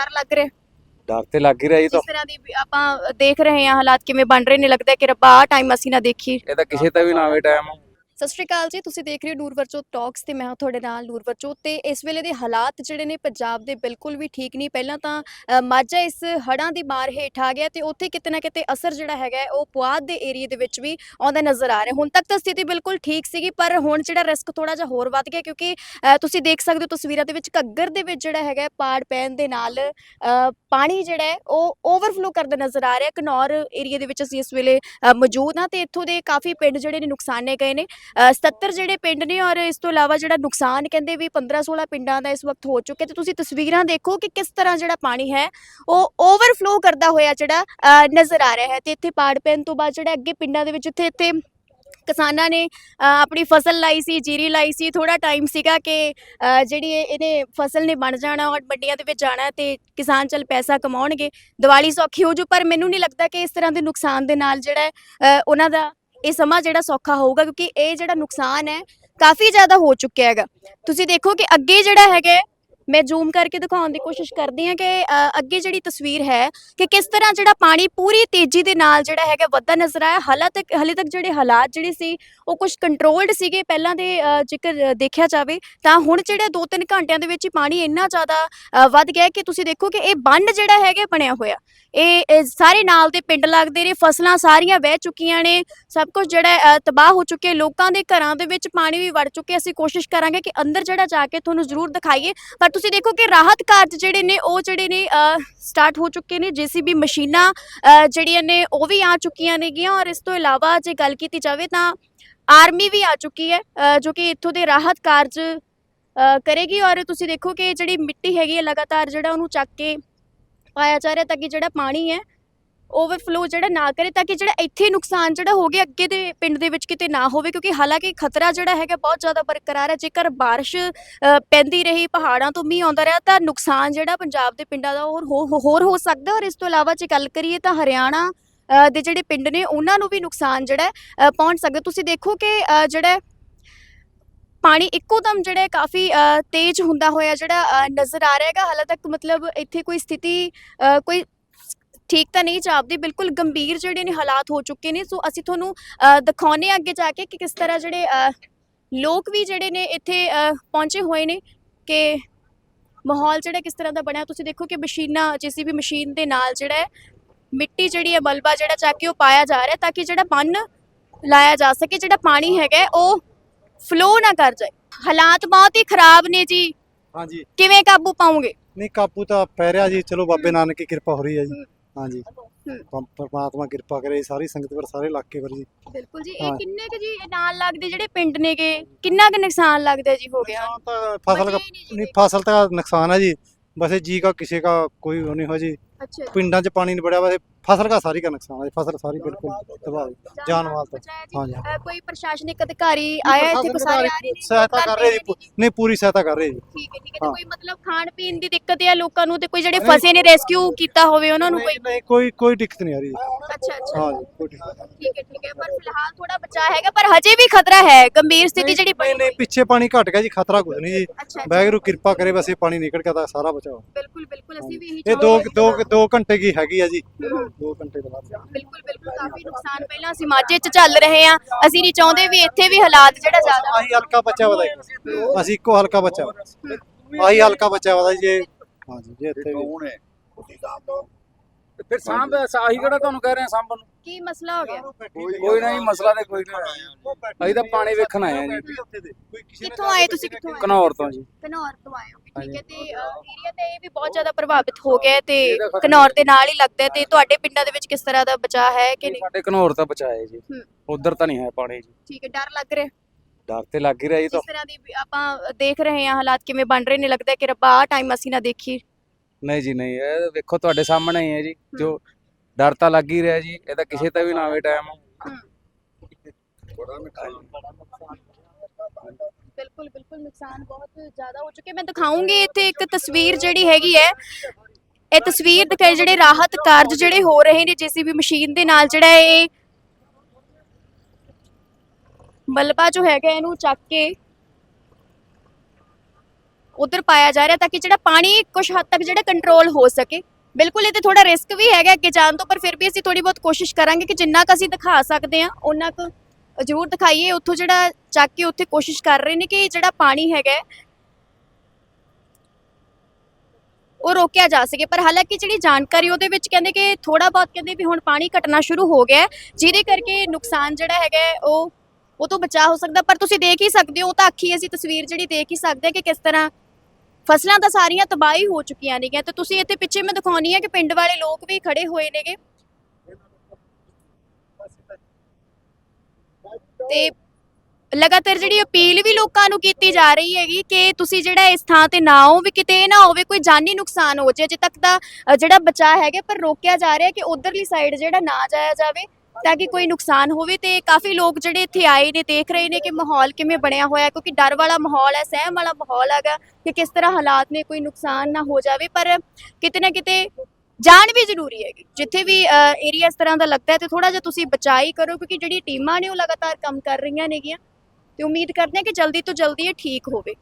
ਲੱਗ ਰਿਹਾ। ਡਰ ਤੇ ਲੱਗ ਹੀ ਰਿਹਾ ਜੀ ਤਾਂ। ਜਿਸ ਤਰ੍ਹਾਂ ਦੀ ਵੀ ਆਪਾਂ ਦੇਖ ਰਹੇ ਹਾਂ ਹਾਲਾਤ ਕਿਵੇਂ ਬਣ ਰਹੇ ਨੇ ਲੱਗਦਾ ਕਿ ਰੱਬਾ ਆ ਟਾਈਮ ਅਸੀਂ ਨਾ ਦੇਖੀਏ। ਇਹ ਤਾਂ ਕਿਸੇ ਤੇ ਵੀ ਨਾ ਆਵੇ ਟਾਈਮ ਸਤਿ ਸ਼੍ਰੀ ਅਕਾਲ ਜੀ ਤੁਸੀਂ ਦੇਖ ਰਹੇ ਹੋ ਨੂਰ ਵਰਚੋਤ ਟਾਕਸ ਤੇ ਮੈਂ ਹਾਂ ਤੁਹਾਡੇ ਨਾਲ ਨੂਰਵਰਜੋ ਵਰਚੋਤ ਤੇ ਇਸ ਵੇਲੇ ਦੇ ਹਾਲਾਤ ਜਿਹੜੇ ਨੇ ਪੰਜਾਬ ਦੇ ਬਿਲਕੁਲ ਵੀ ਠੀਕ ਨਹੀਂ। ਪਹਿਲਾਂ ਤਾਂ ਅ, ਮਾਝਾ ਇਸ ਹੜ੍ਹਾਂ ਦੀ ਮਾਰ ਹੇਠ ਆ ਗਿਆ ਤੇ ਉੱਥੇ ਕਿਤੇ ਨਾ ਕਿਤੇ ਅਸਰ ਜਿਹੜਾ ਹੈਗਾ ਹੈ, ਉਹ ਪੁਆਧ ਦੇ ਏਰੀਏ ਦੇ ਵਿੱਚ ਵੀ ਆਉਂਦਾ ਨਜ਼ਰ ਆ ਰਿਹਾ। ਹੁਣ ਤੱਕ ਤਾਂ ਸਥਿਤੀ ਬਿਲਕੁਲ ਠੀਕ ਸੀਗੀ ਪਰ ਹੁਣ ਜਿਹੜਾ ਰਿਸਕ ਥੋੜਾ ਜਿਹਾ ਹੋਰ ਵੱਧ ਗਿਆ ਕਿਉਂਕਿ ਅ, ਤੁਸੀਂ ਦੇਖ ਸਕਦੇ ਹੋ ਤਸਵੀਰਾਂ ਦੇ ਵਿੱਚ ਘੱਗਰ ਦੇ ਵਿੱਚ ਜਿਹੜਾ ਹੈਗਾ ਹੈ, ਪਾੜ ਪੈਣ ਦੇ ਨਾਲ ਅ, ਪਾਣੀ ਜਿਹੜਾ ਹੈ ਉਹ ਓਵਰਫਲੋ ਕਰਦਾ ਨਜ਼ਰ ਆ ਰਿਹਾ। ਘਨੌਰ ਏਰੀਏ ਦੇ ਵਿੱਚ ਅਸੀਂ ਇਸ ਵੇਲੇ ਅ, ਮੌਜੂਦ ਹਾਂ ਤੇ ਇੱਥੋਂ ਦੇ ਕਾਫੀ ਪਿੰਡ ਜਿਹੜੇ ਨੇ ਨੁਕਸਾਨੇ ਗਏ ਨੇ। 77 ਜਿਹੜੇ ਪਿੰਡ ਨੇ ਔਰ ਇਸ ਤੋਂ ਇਲਾਵਾ ਜਿਹੜਾ ਨੁਕਸਾਨ ਕਹਿੰਦੇ ਵੀ 15 16 ਪਿੰਡਾਂ ਦਾ ਇਸ ਵਕਤ ਹੋ ਚੁੱਕਿਆ, ਤੇ ਤੁਸੀਂ ਤਸਵੀਰਾਂ ਦੇਖੋ ਕਿ ਕਿਸ ਤਰ੍ਹਾਂ ਜਿਹੜਾ ਪਾਣੀ ਹੈ, ਉਹ ਓਵਰਫਲੋ ਕਰਦਾ ਹੋਇਆ ਜਿਹੜਾ ਨਜ਼ਰ ਆ ਰਿਹਾ ਹੈ। ਤੇ ਇੱਥੇ ਪਾੜ ਪੈਣ ਤੋਂ ਬਾਅਦ ਜਿਹੜਾ ਅੱਗੇ ਪਿੰਡਾਂ ਦੇ ਵਿੱਚ ਇੱਥੇ ਇੱਥੇ ਕਿਸਾਨਾਂ ਨੇ ਆਪਣੀ ਫਸਲ ਲਾਈ ਸੀ, ਜੀਰੀ ਲਾਈ ਸੀ ਥੋੜਾ ਟਾਈਮ ਸੀਗਾ ਕਿ ਜਿਹੜੀ ਇਹ- ਇਹਨੇ ਫਸਲ ਨੇ ਬਣ ਜਾਣਾ ਔਰ ਮੰਡੀਆਂ ਦੇ ਵਿੱਚ ਜਾਣਾ ਤੇ ਕਿਸਾਨ ਚਲ ਪੈਸਾ ਕਮਾਉਣਗੇ। ਦੀਵਾਲੀ ਸੌਖੀ ਹੋ ਜੂ, ਪਰ ਮੈਨੂੰ ਨਹੀਂ ਲੱਗਦਾ ਕਿ ਇਸ ਤਰ੍ਹਾਂ ਦੇ ਨੁਕਸਾਨ ਦੇ ਨਾਲ ਜਿਹੜਾ ਉਹਨਾਂ ਦਾ ਇਹ ਸਮਾਂ ਜਿਹੜਾ ਸੌਖਾ ਹੋਊਗਾ, ਕਿਉਂਕਿ ਇਹ ਜਿਹੜਾ ਨੁਕਸਾਨ ਹੈ, ਕਾਫੀ ਜ਼ਿਆਦਾ ਹੋ ਚੁੱਕਿਆ ਹੈਗਾ। ਤੁਸੀਂ ਦੇਖੋ ਕਿ ਅੱਗੇ ਜਿਹੜਾ ਹੈਗਾ ਮੈਂ ਜ਼ੂਮ ਕਰਕੇ ਦਿਖਾਉਣ ਦੀ ਕੋਸ਼ਿਸ਼ ਕਰਦੀ ਹਾਂ ਕਿ ਅੱਗੇ ਜਿਹੜੀ ਤਸਵੀਰ ਹੈ ਕਿ ਕਿਸ ਤਰ੍ਹਾਂ ਜਿਹੜਾ ਪਾਣੀ ਪੂਰੀ ਤੇਜ਼ੀ ਦੇ ਨਾਲ ਜਿਹੜਾ ਹੈਗਾ ਵੱਧਦਾ ਨਜ਼ਰ ਆਇਆ। ਹਾਲਾਂ ਤੱਕ, ਹਲੇ ਤੱਕ ਜਿਹੜੇ ਹਾਲਾਤ ਜਿਹੜੇ ਸੀ, ਉਹ ਕੁਝ ਕੰਟਰੋਲਡ ਸੀਗੇ ਪਹਿਲਾਂ ਦੇ ਜੇਕਰ ਦੇਖਿਆ ਜਾਵੇ ਤਾਂ ਹੁਣ ਜਿਹੜੇ 2-3 ਘੰਟਿਆਂ ਦੇ ਵਿੱਚ ਹੀ ਪਾਣੀ ਇੰਨਾ ਜ਼ਿਆਦਾ ਵੱਧ ਗਿਆ ਕਿ ਤੁਸੀਂ ਦੇਖੋ ਕਿ ਇਹ ਬੰਨ ਜਿਹੜਾ ਹੈਗਾ ਬਣਿਆ ਹੋਇਆ। ਇਹ ਸਾਰੇ ਨਾਲ ਦੇ ਪਿੰਡ ਲੱਗਦੇ ਨੇ, ਫਸਲਾਂ ਸਾਰੀਆਂ ਵਹਿ ਚੁੱਕੀਆਂ ਨੇ, ਸਭ ਕੁਝ ਜਿਹੜਾ ਤਬਾਹ ਹੋ ਚੁੱਕੇ ਲੋਕਾਂ ਦੇ ਘਰਾਂ ਦੇ ਵਿੱਚ ਪਾਣੀ ਵੀ ਵੜ ਚੁੱਕੇ ਅਸੀਂ ਕੋਸ਼ਿਸ਼ ਕਰਾਂਗੇ ਕਿ ਅੰਦਰ ਜਿਹੜਾ ਜਾ ਕੇ ਤੁਹਾਨੂੰ ਜ਼ਰੂਰ ਦਿਖਾਈਏ ਪਰ ਤੁਸੀਂ ਦੇਖੋ ਕਿ ਰਾਹਤ ਕਾਰਜ ਜਿਹੜੇ ਨੇ, ਉਹ ਜਿਹੜੇ ਨੇ ਸਟਾਰਟ ਹੋ ਚੁੱਕੇ ਨੇ, ਜੀਸੀਬੀ ਮਸ਼ੀਨਾਂ ਜਿਹੜੀਆਂ ਨੇ, ਉਹ ਵੀ ਆ ਚੁੱਕੀਆਂ ਨੇਗੀਆਂ ਔਰ ਇਸ ਤੋਂ ਇਲਾਵਾ ਜੇ ਗੱਲ ਕੀਤੀ ਜਾਵੇ ਤਾਂ ਆਰਮੀ ਵੀ ਆ ਚੁੱਕੀ ਹੈ ਜੋ ਕਿ ਇੱਥੋਂ ਦੇ ਰਾਹਤ ਕਾਰਜ ਕਰੇਗੀ ਔਰ ਤੁਸੀਂ ਦੇਖੋ ਕਿ ਜਿਹੜੀ ਮਿੱਟੀ ਹੈਗੀ ਹੈ ਲਗਾਤਾਰ ਜਿਹੜਾ ਉਹਨੂੰ ਚੱਕ ਕੇ ਪਾਇਆ ਜਾ ਰਿਹਾ ਤਾਂ ਕਿ ਜਿਹੜਾ ਪਾਣੀ ਹੈ ਓਵਰਫਲੋ ਜਿਹੜਾ ਨਾ ਕਰੇ ਤਾਂ ਕਿ ਜਿਹੜਾ ਇੱਥੇ ਨੁਕਸਾਨ ਜਿਹੜਾ ਹੋ ਗਿਆ ਅੱਗੇ ਦੇ ਪਿੰਡ ਦੇ ਵਿੱਚ ਕਿਤੇ ਨਾ ਹੋਵੇ, ਕਿਉਂਕਿ ਹਾਲਾਂਕਿ ਖਤਰਾ ਜਿਹੜਾ ਹੈਗਾ ਬਹੁਤ ਜ਼ਿਆਦਾ ਬਰਕਰਾਰ ਹੈ। ਜੇਕਰ ਬਾਰਿਸ਼ ਪੈਂਦੀ ਰਹੀ, ਪਹਾੜਾਂ ਤੋਂ ਮੀਂਹ ਆਉਂਦਾ ਰਿਹਾ ਤਾਂ ਨੁਕਸਾਨ ਜਿਹੜਾ ਪੰਜਾਬ ਦੇ ਪਿੰਡਾਂ ਦਾ ਹੋਰ ਹੋ- ਹੋਰ ਹੋ ਸਕਦਾ ਔਰ ਇਸ ਤੋਂ ਇਲਾਵਾ ਜੇ ਗੱਲ ਕਰੀਏ ਤਾਂ ਹਰਿਆਣਾ ਦੇ ਜਿਹੜੇ ਪਿੰਡ ਨੇ, ਉਹਨਾਂ ਨੂੰ ਵੀ ਨੁਕਸਾਨ ਜਿਹੜਾ ਪਹੁੰਚ ਸਕਦਾ। ਤੁਸੀਂ ਦੇਖੋ ਕਿ ਜਿਹੜਾ ਪਾਣੀ ਇੱਕੋ ਦਮ ਜਿਹੜਾ ਕਾਫੀ ਤੇਜ਼ ਹੁੰਦਾ ਹੋਇਆ ਜਿਹੜਾ ਨਜ਼ਰ ਆ ਰਿਹਾ ਹੈਗਾ। ਹਾਲੇ ਤੱਕ ਮਤਲਬ ਇੱਥੇ ਕੋਈ ਸਥਿਤੀ ਕੋਈ ਠੀਕ ਤਾਂ ਨਹੀਂ ਜਾਪਦੀ ਬਿਲਕੁਲ ਗੰਭੀਰ ਜਿਹੜੇ ਨੇ ਹਾਲਾਤ ਹੋ ਚੁੱਕੇ ਨੇ ਸੋ ਅਸੀਂ ਤੁਹਾਨੂੰ ਹਾਂ ਅੱਗੇ ਜਾ ਕੇ ਕਿ ਕਿਸ ਤਰ੍ਹਾਂ ਜਿਹੜੇ ਲੋਕ ਵੀ ਜਿਹੜੇ ਨੇ ਇੱਥੇ ਪਹੁੰਚੇ ਹੋਏ ਨੇ ਕਿ ਮਾਹੌਲ ਜਿਹੜਾ ਕਿਸ ਤਰ੍ਹਾਂ ਦਾ ਬਣਿਆ। ਤੁਸੀਂ ਦੇਖੋ ਕਿ ਮਸ਼ੀਨਾਂ ਜੀਸੀਬੀ ਮਸ਼ੀਨ ਦੇ ਨਾਲ ਜਿਹੜਾ ਹੈ ਮਿੱਟੀ ਜਿਹੜੀ ਹੈ ਮਲਬਾ ਜਿਹੜਾ ਚੱਕ ਕੇ ਉਹ ਪਾਇਆ ਜਾ ਰਿਹਾ ਤਾਂ ਕਿ ਜਿਹੜਾ ਬੰਨ ਲਾਇਆ ਜਾ ਸਕੇ ਜਿਹੜਾ ਪਾਣੀ ਹੈਗਾ ਉਹ ਫਲੋ ਨਾ ਕਰ ਜਾਏ। ਹਾਲਾਤ ਬਹੁਤ ਹੀ ਖਰਾਬ ਨੇ ਜੀ। ਹਾਂਜੀ। ਕਿਵੇਂ ਕਾਬੂ ਪਾਉਂਗੇ ਨਹੀਂ ਕਾਬੂ ਤਾਂ ਪੈ ਰਿਹਾ ਜੀ। ਚਲੋ ਬਾਬੇ ਨਾਨਕ ਦੀ ਕਿਰਪਾ ਹੋ ਰਹੀ ਹੈ ਜੀ। ਹਾਂਜੀ। ਪਰਮਾਤਮਾ ਕਿਰਪਾ ਕਰੇ ਸਾਰੀ ਸੰਗਤ ਪਰ ਸਾਰੇ ਇਲਾਕੇ ਪਰ ਜੀ। ਬਿਲਕੁਲ ਜੀ ਇਹ ਕਿੰਨੇ ਕੁ ਜੀ ਇਹ ਨਾਲ ਲੱਗਦੇ ਜਿਹੜੇ ਪਿੰਡ ਨੇਗੇ? ਕਿੰਨਾ ਕੁ ਨੁਕਸਾਨ ਲੱਗਦਾ ਜੀ ਹੋ ਗਿਆ? ਫਸਲ ਬਚਿਆ ਫਸਲ ਤਾਂ ਨੁਕਸਾਨ ਆ ਜੀ। ਬਸ ਜੀ ਕਾ ਕਿਸੇ ਕਾ ਕੋਈ ਉਹ ਨਹੀਂ ਹੋ ਜੀ। ਪਿੰਡਾਂ 'ਚ ਪਾਣੀ ਨਿਬੜਿਆ ਵਾ ਫਸਲ ਦਾ ਸਾਰੀ ਦਾ ਨੁਕਸਾਨ ਫਸਲ ਸਾਰੀ ਬਿਲਕੁਲ ਤਬਾਹ ਜਾਨ ਮਾਲ ਤੋਂ। ਹਾਂ ਜੀ। ਕੋਈ ਪ੍ਰਸ਼ਾਸਨਿਕ ਅਧਿਕਾਰੀ ਆਇਆ ਇੱਥੇ ਕੋਈ ਸਾਰੇ ਆ ਸਹਾਇਤਾ ਕਰ ਰਹੇ ਨਹੀਂ ਪੂਰੀ ਸਹਾਇਤਾ ਕਰ ਰਹੇ ਠੀਕ ਹੈ ਠੀਕ ਹੈ। ਕੋਈ ਮਤਲਬ ਖਾਣ ਪੀਣ ਦੀ ਦਿੱਕਤ ਹੈ ਲੋਕਾਂ ਨੂੰ ਤੇ ਕੋਈ ਜਿਹੜੇ ਫਸੇ ਨੇ ਰੈਸਕਿਊ ਕੀਤਾ ਹੋਵੇ ਉਹਨਾਂ ਨੂੰ ਕੋਈ? ਨਹੀਂ ਕੋਈ ਕੋਈ ਦਿੱਕਤ ਨਹੀਂ ਆ ਰਹੀ ਅੱਛਾ ਅੱਛਾ। ਹਾਂ ਜੀ ਕੋਈ ਦਿੱਕਤ ਨਹੀਂ। ਠੀਕ ਹੈ ਠੀਕ ਹੈ। ਪਰ ਫਿਲਹਾਲ ਥੋੜਾ ਬਚਾ ਹੈਗਾ ਪਰ ਹਜੇ ਵੀ ਖਤਰਾ ਹੈ ਗੰਭੀਰ ਸਥਿਤੀ ਜਿਹੜੀ ਨਹੀਂ ਨਹੀਂ ਪਿੱਛੇ ਪਾਣੀ ਘਟ ਗਿਆ ਜੀ ਖਤਰਾ ਕੁਝ ਨਹੀਂ ਜੀ। ਅੱਛਾ, ਕਿਰਪਾ ਕਰੇ ਬਸ ਇਹ ਪਾਣੀ ਨਿਕਲ ਗਿਆ ਤਾਂ ਸਾਰਾ ਬਚਾਓ। ਬਿਲਕੁਲ ਬਿਲਕੁਲ। ਅਸੀਂ ਵੀ ਇਹ ਦੋ ਦੋ ਦੋ ਘੰਟੇ ਕੀ ਹੈਗੀ ਆ ਜੀ? ਹਮ। ਦੋ ਘੰਟੇ ਤੋਂ ਬਾਅਦ। ਬਿਲਕੁਲ ਬਿਲਕੁਲ ਕਾਫੀ ਨੁਕਸਾਨ ਪਹਿਲਾਂ ਅਸੀਂ ਮਾਝੇ 'ਚ ਚੱਲ ਰਹੇ ਹਾਂ। ਅਸੀਂ ਨਹੀਂ ਚਾਹੁੰਦੇ ਵੀ ਇੱਥੇ ਵੀ ਹਾਲਾਤ ਜਿਹੜਾ ਜ਼ਿਆਦਾ ਆਹੀ ਹਲਕਾ ਬੱਚਾ ਵਦਾ ਅਸੀਂ ਇੱਕੋ ਹਲਕਾ ਬੱਚਾ ਆਹੀ ਹਲਕਾ ਬੱਚਾ ਵਦਾ ਜੀ ਹਾਂ ਜੀ ਜੀ ਇੱਥੇ ਵੀ। ਕੌਣ ਹੈ? ਤੇ ਫਿਰ ਸਾਂਭ ਆਹੀ ਕਿਹੜਾ ਤੁਹਾਨੂੰ ਕਹਿ ਰਹੇ ਆ ਸਾਂਭਣ ਨੂੰ? ਕੀ ਮਸਲਾ ਹੋ ਗਿਆ? ਕੋਈ ਨਹੀਂ ਮਸਲਾ ਤੇ ਕੋਈ ਨਹੀਂ ਅਸੀਂ ਤਾਂ ਪਾਣੀ ਵੇਖਣ ਆਏ ਆ ਜੀ। ਕਿੱਥੋਂ ਆਏ ਤੁਸੀਂ ਕਿੱਥੋਂ ਆਏ? ਘਨੌਰ ਤੋਂ ਜੀ। ਘਨੌਰ ਤੋਂ ਆਏ ਹੋ। ਠੀਕ ਹੈ ਤੇ ਏਰੀਆ ਤੇ ਇਹ ਵੀ ਬਹੁਤ ਜ਼ਿਆਦਾ ਪ੍ਰਭਾਵਿਤ ਹੋ ਗਿਆ ਹੈ ਤੇ ਘਨੌਰ ਦੇ ਨਾਲ ਹੀ ਲੱਗਦਾ ਹੈ ਤੇ ਤੁਹਾਡੇ ਪਿੰਡਾਂ ਦੇ ਵਿੱਚ ਕਿਸ ਤਰ੍ਹਾਂ ਦਾ ਬਚਾਅ ਹੈ ਕਿ ਨਹੀਂ ਸਾਡੇ ਘਨੌਰ ਤਾਂ ਬਚਾਏ ਜੀ। ਹੂੰ। ਉਧਰ ਤਾਂ ਨਹੀਂ ਹੈ ਪਾਣੀ ਜੀ। ਠੀਕ ਹੈ ਡਰ ਲੱਗ ਰਿਹਾ ਡਰ ਤੇ ਲੱਗ ਹੀ ਰਿਹਾ ਜੀ ਤਾਂ। ਜਿਸ ਤਰ੍ਹਾਂ ਦੀ ਵੀ ਆਪਾਂ ਦੇਖ ਰਹੇ ਹਾਂ ਹਾਲਾਤ ਕਿਵੇਂ ਬਣ ਰਹੇ ਨੇ ਲੱਗਦਾ ਹੈ ਕਿ ਰੱਬਾ ਆ ਟਾਈਮ ਅਸੀਂ ਨਾ ਦੇਖੀਏ। ਨਹੀਂ ਜੀ ਨਹੀਂ ਇਹ ਵੇਖੋ ਤੁਹਾਡੇ ਸਾਹਮਣੇ ਹੀ ਹੈ ਜੀ ਜੋ ਡਰ ਤਾਂ ਲੱਗ ਹੀ ਰਿਹਾ ਜੀ ਇਹ ਤਾਂ ਕਿਸੇ ਤੇ ਵੀ ਨਾ ਆਵੇ ਟਾਈਮ ਬਿਲਕੁਲ ਬਿਲਕੁਲ ਨੁਕਸਾਨ ਬਹੁਤ ਜ਼ਿਆਦਾ ਹੋ ਚੁੱਕੇ। ਮੈਂ ਦਿਖਾਉਂਗੀ ਇੱਥੇ ਇੱਕ ਤਸਵੀਰ ਜਿਹੜੀ ਹੈਗੀ ਹੈ। ਇਹ ਤਸਵੀਰ ਦਿਖਾਈ ਜਿਹੜੇ ਰਾਹਤ ਕਾਰਜ ਜਿਹੜੇ ਹੋ ਰਹੇ ਨੇ, ਜੀਸੀਬੀ ਮਸ਼ੀਨ ਦੇ ਨਾਲ ਜਿਹੜਾ ਇਹ ਮਲਬਾ ਜੋ ਹੈਗਾ ਇਹਨੂੰ ਚੱਕ ਕੇ ਉਧਰ ਪਾਇਆ ਜਾ ਰਿਹਾ ਤਾਂ ਕਿ ਜਿਹੜਾ ਪਾਣੀ ਕੁਝ ਹੱਦ ਤੱਕ ਜਿਹੜਾ ਕੰਟਰੋਲ ਹੋ ਸਕੇ। ਬਿਲਕੁਲ ਇਹ ਤੇ ਥੋੜਾ ਰਿਸਕ ਵੀ ਹੈਗਾ ਅੱਗੇ ਜਾਣ ਤੋਂ, ਪਰ ਫਿਰ ਵੀ ਅਸੀਂ ਥੋੜੀ ਬਹੁਤ ਕੋਸ਼ਿਸ਼ ਕਰਾਂਗੇ ਕਿ ਜਿੰਨਾ ਕੁ ਅਸੀਂ ਦਿਖਾ ਸਕਦੇ ਹਾਂ ਉਹਨਾਂ ਕੁ ਜ਼ਰੂਰ ਦਿਖਾਈਏ। ਉੱਥੋਂ ਜਿਹੜਾ ਚੱਕ ਕੇ ਉੱਥੇ ਕੋਸ਼ਿਸ਼ ਕਰ ਰਹੇ ਨੇ ਕਿ ਜਿਹੜਾ ਪਾਣੀ ਹੈਗਾ ਉਹ ਰੋਕਿਆ ਜਾ ਸਕੇ। ਪਰ ਹਾਲਾਂਕਿ ਜਿਹੜੀ ਜਾਣਕਾਰੀ ਉਹਦੇ ਵਿੱਚ ਕਹਿੰਦੇ ਕਿ ਥੋੜਾ ਬਹੁਤ ਕਹਿੰਦੇ ਵੀ ਹੁਣ ਪਾਣੀ ਘਟਣਾ ਸ਼ੁਰੂ ਹੋ ਗਿਆ ਜਿਹਦੇ ਕਰਕੇ ਨੁਕਸਾਨ ਜਿਹੜਾ ਹੈਗਾ ਉਹ ਉਹ ਤੋਂ ਬਚਾ ਹੋ ਸਕਦਾ। ਪਰ ਤੁਸੀਂ ਦੇਖ ਹੀ ਸਕਦੇ ਹੋ, ਉਹ ਤਾਂ ਅੱਖੀ ਅਸੀਂ ਤਸਵੀਰ ਜਿਹੜੀ ਦੇਖ ਹੀ ਸਕਦੇ ਹਾਂ ਕਿ ਕਿਸ ਤਰ੍ਹਾਂ ਫਸਲਾਂ ਤਾਂ ਸਾਰੀਆਂ ਤਬਾਹੀ ਹੋ ਚੁੱਕੀਆਂ ਨੇਗੀਆਂ। ਤੇ ਤੁਸੀਂ ਇੱਥੇ ਪਿੱਛੇ ਮੈਂ ਦਿਖਾਉਣੀ ਹੈ ਕਿ ਪਿੰਡ ਵਾਲੇ ਲੋਕ ਵੀ ਖੜੇ ਹੋਏ ਨੇਗੇ। ਤੇ ਲਗਾਤਾਰ ਜਿਹੜੀ ਅਪੀਲ ਵੀ ਲੋਕਾਂ ਨੂੰ ਕੀਤੀ ਜਾ ਰਹੀ ਹੈਗੀ ਕਿ ਤੁਸੀਂ ਜਿਹੜਾ ਇਸ ਥਾਂ ਤੇ ਨਾ ਆਓ ਵੀ ਕਿਤੇ ਇਹ ਨਾ ਹੋਵੇ ਕੋਈ ਜਾਨੀ ਨੁਕਸਾਨ ਹੋ ਜਾਏ। ਅਜੇ ਤੱਕ ਤਾਂ ਅ, ਜਿਹੜਾ ਬਚਾਅ ਹੈਗਾ ਪਰ ਰੋਕਿਆ ਜਾ ਰਿਹਾ ਕਿ ਉਧਰਲੀ ਸਾਈਡ ਜਿਹੜਾ ਨਾ ਜਾਇਆ ਜਾਵੇ ਤਾਂ ਕਿ ਕੋਈ ਨੁਕਸਾਨ ਹੋਵੇ ਤੇ ਕਾਫੀ ਲੋਕ ਜਿਹੜੇ ਇੱਥੇ ਆਏ ਨੇ ਦੇਖ ਰਹੇ ਨੇ ਕਿ ਮਾਹੌਲ ਕਿਵੇਂ ਬਣਿਆ ਹੋਇਆ ਹੈ ਕਿਉਂਕਿ ਡਰ ਵਾਲਾ ਮਾਹੌਲ ਹੈ ਸਹਿਮ ਵਾਲਾ ਮਾਹੌਲ ਹੈਗਾ ਕਿ ਕਿਸ ਤਰ੍ਹਾਂ ਹਾਲਾਤ ਨੇ ਕੋਈ ਨੁਕਸਾਨ ਨਾ ਹੋ ਜਾਵੇ। ਪਰ ਕਿਤੇ ਨਾ ਕਿਤੇ ਜਾਣ ਵੀ ਜ਼ਰੂਰੀ ਹੈਗੀ। ਜਿੱਥੇ ਵੀ ਏਰੀਆ ਇਸ ਤਰ੍ਹਾਂ ਦਾ ਲੱਗਦਾ ਹੈ ਤੇ ਥੋੜਾ ਜਿਹਾ ਤੁਸੀਂ ਬਚਾਈ ਕਰੋ ਕਿਉਂਕਿ ਜਿਹੜੀ ਟੀਮਾਂ ਨੇ ਉਹ ਲਗਾਤਾਰ ਕੰਮ ਕਰ ਰਹੀਆਂ ਨੇਗੀਆਂ। ਤੇ ਉਮੀਦ ਕਰਦੇ ਹਾਂ ਕਿ ਜਲਦੀ ਤੋਂ ਜਲਦੀ ਇਹ ਠੀਕ ਹੋਵੇ।